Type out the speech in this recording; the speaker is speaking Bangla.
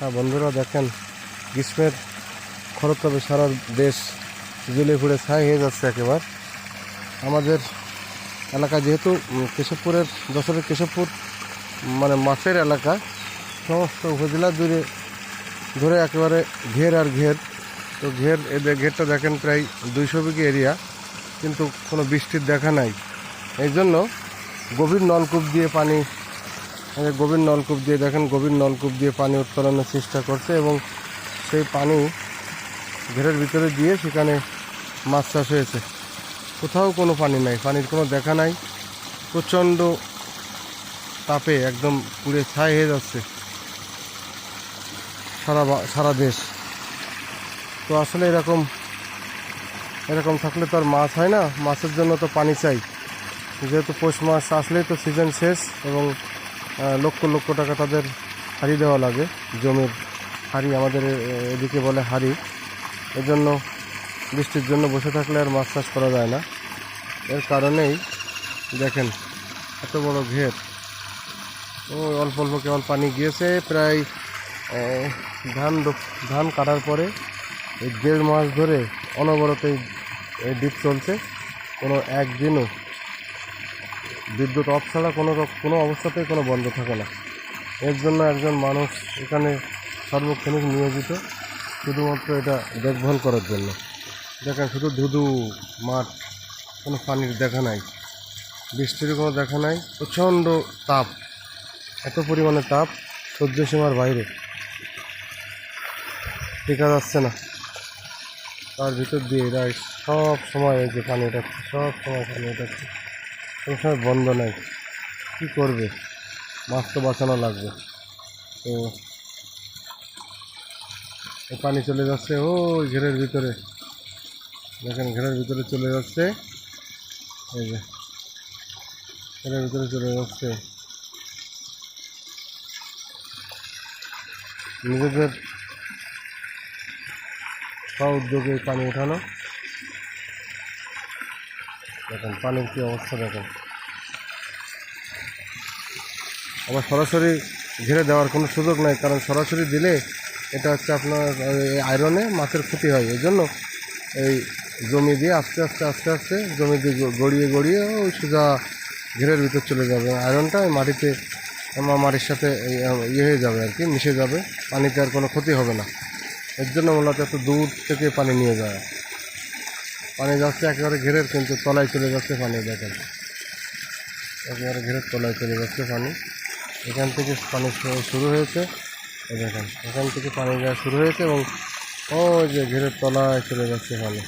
হ্যাঁ বন্ধুরা দেখেন, গ্রীষ্মের খরতাপে সারা দেশ জ্বলে পুড়ে ছাই হয়ে যাচ্ছে একেবারে। আমাদের এলাকা যেহেতু কেশবপুরের, যশোরের কেশবপুর মানে মাঠের এলাকা, সমস্ত উপজেলা জুড়ে, ধরে একেবারে ঘের আর ঘের। তো ঘের এদের ঘেরটা দেখেন প্রায় দুইশো বিঘি এরিয়া, কিন্তু কোনো বৃষ্টির দেখা নাই। এই জন্য গভীর নলকূপ দিয়ে পানি গভীর নলকূপ দিয়ে দেখেন, গভীর নলকূপ দিয়ে পানি উত্তোলনের চেষ্টা করছে এবং সেই পানি ঘেরের ভিতরে দিয়ে সেখানে মাছ চাষ হয়েছে। কোথাও কোনো পানি নাই, পানির কোনো দেখা নাই। প্রচণ্ড তাপে একদম পুড়ে ছাই হয়ে যাচ্ছে সারা সারা দেশ। তো আসলে এরকম এরকম থাকলে তো আর মাছ হয় না, মাছের জন্য তো পানি চাই। যেহেতু পৌষ মাস আসলেই তো সিজন শেষ এবং লক্ষ লক্ষ টাকা তাদের হারি দেওয়া লাগে, জমির হারি, আমাদের এদিকে বলে হারি। এজন্য বৃষ্টির জন্য বসে থাকলে আর মাছ চাষ করা যায় না। এর কারণেই দেখেন, এত বড় ঘের। ও, অল্প অল্প কেবল পানি গিয়েছে, প্রায় ধান ধান কাটার পরে এই দেড় মাস ধরে অনবরত এই ডিপ চলছে। কোনো একদিনও বিদ্যুৎ অফ ছাড়া কোনো কোনো অবস্থাতেই কোনো বন্ধ থাকে না। এর জন্য একজন মানুষ এখানে সর্বক্ষণিক নিয়োজিত, শুধুমাত্র এটা দেখভাল করার জন্য। দেখেন, শুধু ধুধু মাঠ, কোনো পানির দেখা নাই। বৃষ্টির কোনো দেখা নাই, প্রচণ্ড তাপ, এত পরিমাণে তাপ সহ্য সীমার বাইরে। টেকা যাচ্ছে না। তার ভিতর দিয়ে এরা সব সময় এই যে পানি ওঠাচ্ছে সব সময় পানি কোনো সময় বন্ধ নাই। কী করবে? মাছ তো বাঁচানো লাগবে। তো পানি চলে যাচ্ছে ওই ঘেরের ভিতরে। দেখেন ঘেরের ভিতরে চলে যাচ্ছে। এই যে ঘেরের ভিতরে চলে যাচ্ছে। নিজেদের স্ব উদ্যোগে পানি ওঠানো। দেখেন, পানির কি অবস্থা দেখেন। আবার সরাসরি ঘিরে দেওয়ার কোনো সুযোগ নাই, কারণ সরাসরি দিলে এটা হচ্ছে আপনার আয়রনে মাছের ক্ষতি হয়। এই জন্য এই জমি দিয়ে আস্তে আস্তে আস্তে আস্তে জমি দিয়ে গড়িয়ে গড়িয়ে ওই সোজা ঘিরের ভিতর চলে যাবে। আয়রনটা ওই মাটিতে মাটির সাথে ইয়ে হয়ে যাবে আর কি, মিশে যাবে। পানিতে আর কোনো ক্ষতি হবে না। এর জন্য মূলত এত দূর থেকে পানি নিয়ে যায় পানি যাচ্ছে, একেবারে ঘেরের কিন্তু তলায় চলে যাচ্ছে পানি, দেখেন। একেবারে ঘেরের তলায় চলে যাচ্ছে পানি। এখান থেকে পানি শুরু হয়েছে দেখেন, এখান থেকে পানি যাওয়া শুরু হয়েছে এবং ওই যে ঘেরের তলায় চলে যাচ্ছে পানি।